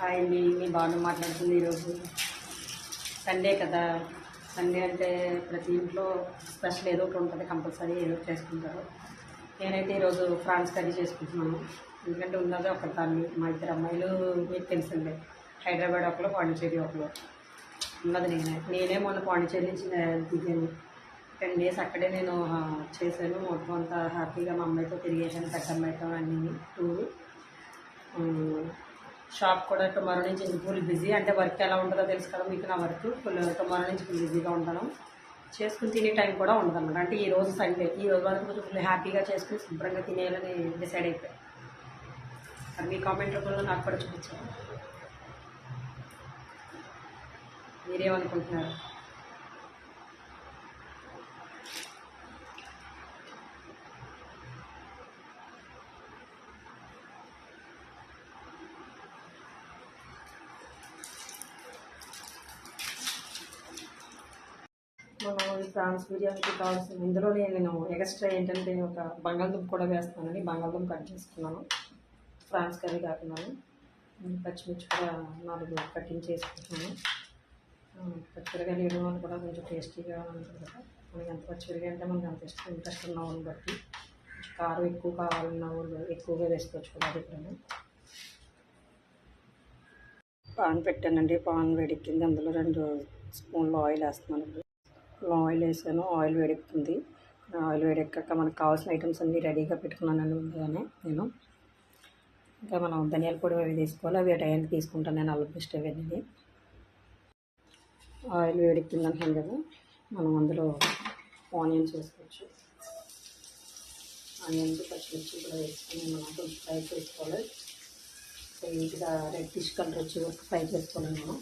Hi అండి మీ బాగా మాట్లాడుతుంది ఈరోజు. సండే కదా. సండే అంటే ప్రతి ఇంట్లో స్పెషల్ ఏదో ఒకటి ఉంటుంది కంపల్సరీ ఏదో ఒకటి చేసుకుంటారు. నేనైతే ఈరోజు ఫ్రాన్స్ కర్రీ చేసుకుంటున్నాను. ఎందుకంటే ఉన్నదో ఒక దాన్ని మా ఇద్దరు అమ్మాయిలు మీకు తెలిసిందే హైదరాబాద్ ఒకరు పాండిచేరి ఒకరు ఉన్నది నేనే. నేనే మొన్న పాండిచేరి నుంచి దిగాను. టెన్ డేస్ అక్కడే నేను చేశాను. మొత్తం అంతా హ్యాపీగా మా అమ్మాయితో తిరిగేసాను పెద్ద అమ్మాయితో అన్ని టూ షాప్ కూడా టుమారో నుంచి ఫుల్ బిజీ? అంటే వర్క్ ఎలా ఉంటుందో తెలుసు కదా మీకు నా వర్క్. ఫుల్ టుమారో నుంచి ఫుల్ బిజీగా ఉంటాను. చేసుకుని తినే టైం కూడా ఉండదు అనమాట అంటే ఈ రోజు సండే ఈ రోజు వరకు కొంచెం ఫుల్ హ్యాపీగా చేసుకుని శుభ్రంగా తినేయాలని డిసైడ్ అయిపోయాను మరి మీ కామెంట్ రూపంలో నాకు కూడా చూపించాను మీరేమనుకుంటున్నారు? మనం ఫ్రాన్స్ బిర్యానీకి కావాల్సిన ఇందులోనే నేను ఎక్స్ట్రా ఏంటంటే ఒక బంగాళదుంప కూడా వేస్తానండి. బంగాళదుంప కట్ చేసుకున్నాను. ఫ్రాన్స్ కర్రీ కాకుండా పచ్చిమిర్చి కూడా నాలుగు కటింగ్ చేసుకుంటున్నాను. ఆ, పచ్చిమిరకాయలు వేయడం వల్ల కూడా కొంచెం టేస్టీగా ఉంటుంది కదా. మనకి ఎంత పచ్చిమిరకాయ అంటే మనకి అంత ఇష్టం ఇంట్రెస్ట్ ఉన్న వాళ్ళని బట్టి. కారం ఎక్కువ కావాలన్న వాళ్ళు ఎక్కువగా వేసుకోవచ్చు కూడా అది కూడా పాన్ పెట్టానండి. పాన్ వేడెక్కింది. అందులో రెండు స్పూన్లు ఆయిల్ వేస్తున్నాను ఆయిల్ వేసాను. ఆయిల్ వేడెక్కుతుంది. ఆయిల్ వేడెక్కాక మనకు కావాల్సిన ఐటమ్స్ అన్నీ రెడీగా పెట్టుకున్నానండి ముందుగానే నేను. ఇంకా మనం ధనియాల పొడి అవి తీసుకోవాలి అవి టైంకి తీసుకుంటాను నేను అల్లం పేస్ట్ అవన్నీ. ఆయిల్ వేడెక్కింది అంటాను కదా మనం అందులో ఆనియన్స్ వేసుకోవచ్చు. ఆనియన్స్ పచ్చిమిర్చి కూడా వేసుకొని మనం కొంచెం ఫ్రై చేసుకోవాలి. నీట్గా రెడ్ ఫిష్ కలర్ వచ్చి వరకు ఫ్రై చేసుకోవాలి మనం.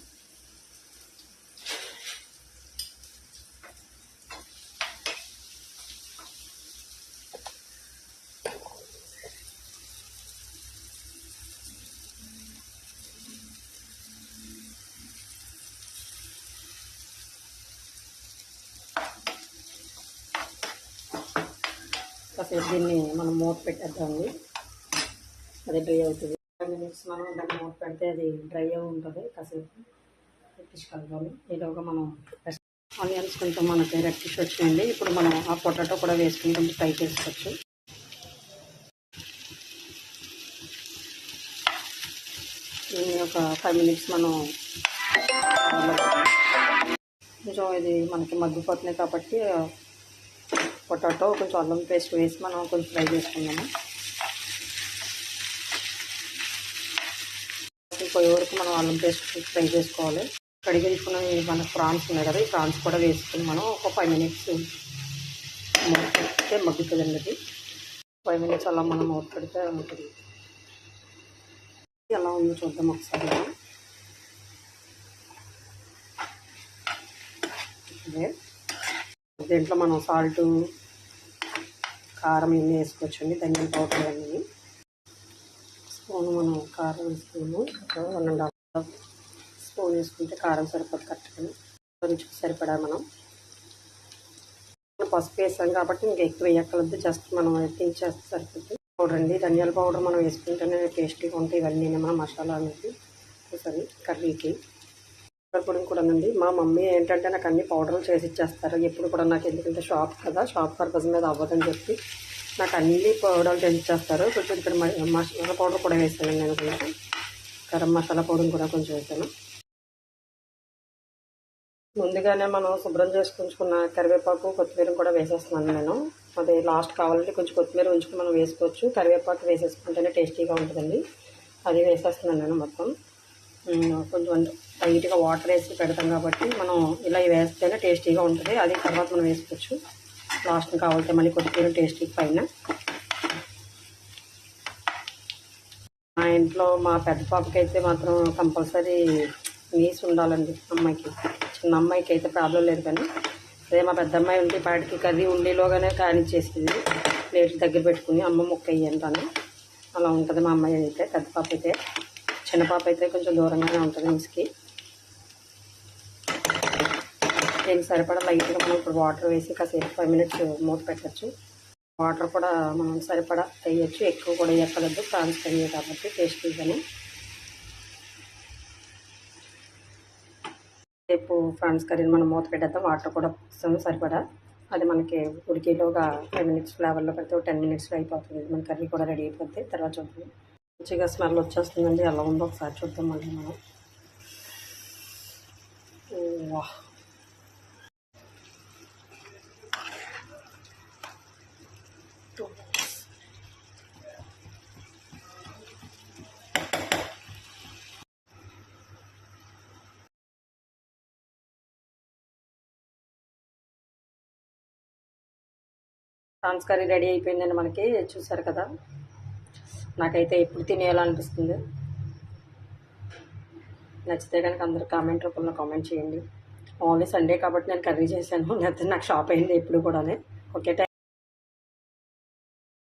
కాసేపు దీన్ని మనం మూత పెట్టేద్దామండి. అది డ్రై అవుతుంది. ఫైవ్ మినిట్స్ మనం దాన్ని మూత పెడితే అది డ్రై అయి ఉంటుంది. కాసేపు ఫిష్ కలపాలి ఈలోగా మనం ఆనియన్స్ కొంచెం మనకి రెడ్ వచ్చింది ఇప్పుడు మనం ఆ పొటాటో కూడా వేసుకుని కొంచెం ఫ్రై చేసుకోవచ్చు. దీన్ని ఒక ఫైవ్ మినిట్స్ మనం కొంచెం ఇది మనకి మగ్గిపోతున్నాయి కాబట్టి పొటాటో కొంచెం అల్లం పేస్ట్ వేసి మనం కొంచెం ఫ్రై చేసుకున్నాము పోయే వరకు మనం అల్లం పేస్ట్ ఫ్రై చేసుకోవాలి. కడిగి తీసుకున్న మన ప్రాన్స్ ఉన్నాయి కదా ఈ ప్రాన్స్ కూడా వేసుకుని మనం ఒక ఫైవ్ మినిట్స్ మూత మగ్గుతుందండి అది. ఫైవ్ మినిట్స్ అలా మనం మూత పెడితే ఉంటుంది. ఎలా ఉందో చూద్దాం ఒకసారి. మనం. దీంట్లో మనం సాల్ట్ కారం ఇవన్నీ వేసుకోవచ్చండి ధనియాల పౌడర్ అన్నీ. స్పూన్ మనం కారం వేసుకున్నాము వన్ అండ్ హాఫ్ స్పూన్ వేసుకుంటే కారం సరిపోదు కరెక్ట్గా. రుచికి సరిపడా మనం. పసుపు వేసాం కాబట్టి ఇంకా ఎక్కువ వేయక్కర్లేదు జస్ట్ మనం చేస్తే సరిపోతుంది పౌడర్ అండి ధనియాల పౌడర్ మనం వేసుకుంటేనే టేస్టీగా ఉంటాయి ఇవన్నీ మన మసాలా అనేది సరే కర్రీకి. పొడి కూడా ఉంది మా మమ్మీ ఏంటంటే నాకు అన్ని పౌడర్లు చేసి ఇచ్చేస్తారు. ఎప్పుడు కూడా నాకు ఎందుకంటే షాప్ కదా షాప్ పర్పస్ మీద అవ్వదని చెప్పి నాకు అన్ని పౌడర్లు చేసి ఇచ్చేస్తారు. కొంచెం ఇక్కడ మసాలా పౌడర్ కూడా వేస్తాను నేను కొంచెం గరం మసాలా పౌడర్ కూడా కొంచెం వేసాను. ముందుగానే మనం శుభ్రం చేసుకుంచుకున్న కరివేపాకు కొత్తిమీర కూడా వేసేస్తున్నాను నేను. అది లాస్ట్ కావాలంటే కొంచెం కొత్తిమీర ఉంచుకుని మనం వేసుకోవచ్చు. కరివేపాకు వేసేసుకుంటేనే టేస్టీగా ఉంటుందండి. అది వేసేస్తున్నాను నేను మొత్తం. కొంచెం లైట్గా వాటర్ వేసి పెడతాం కాబట్టి మనం ఇలా వేస్తేనే టేస్టీగా ఉంటుంది. అది తర్వాత మనం వేసుకోవచ్చు. లాస్ట్ కావాలంటే మళ్ళీ కొత్తిమీర టేస్టీ పైన. మా ఇంట్లో మా పెద్ద పాపకి అయితే మాత్రం కంపల్సరీ నీసు ఉండాలండి అమ్మాయికి. చిన్న అమ్మాయికి అయితే ప్రాబ్లం లేదు కానీ అదే మా పెద్ద అమ్మాయి ఉంటే పాటికి కర్రీ ఉండిలోగానే కానిచ్చేసింది. ప్లేట్ దగ్గర పెట్టుకుని అమ్మ ముక్క అయ్యంటాను అలా ఉంటుంది మా అమ్మాయి అయితే పెద్ద పాప అయితే. చిన్న పాప అయితే కొంచెం దూరంగానే ఉంటుంది మిస్కి. దీనికి సరిపడా లైట్గా మనం ఇప్పుడు వాటర్ వేసి కాసేపు ఫైవ్ మినిట్స్ మూత పెట్టచ్చు. వాటర్ కూడా మనం సరిపడా వేయచ్చు. ఎక్కువ కూడా వేయక్కలేదు ప్రాన్స్ కర్రీ కాబట్టి టేస్ట్ కానీ రేపు ఫ్రాన్స్ కర్రీని మనం మూత పెట్టేద్దాం. వాటర్ కూడా సరిపడా. అది మనకి ఉడికేలోగా ఫైవ్ మినిట్స్ ఫ్లేవర్లో పెడితే టెన్ మినిట్స్లో అయిపోతుంది. మన కర్రీ కూడా రెడీ అయిపోతే తర్వాత చూద్దాం. మంచిగా స్మెల్ వచ్చేస్తుందండి. ఎలా ఉందో ఒకసారి చూద్దాం మనం. వా. రెడీ అయిపోయిందండి మనకి. చూసారు కదా. నాకైతే ఎప్పుడు తినేయాలనిపిస్తుంది. నచ్చితే కనుక అందరూ కామెంట్ రూపంలో కామెంట్ చేయండి. ఓన్లీ సండే కాబట్టి నేను కర్రీ చేశాను లేకపోతే నాకు షాప్ అయింది ఎప్పుడు కూడా ఓకే థ్యాంక్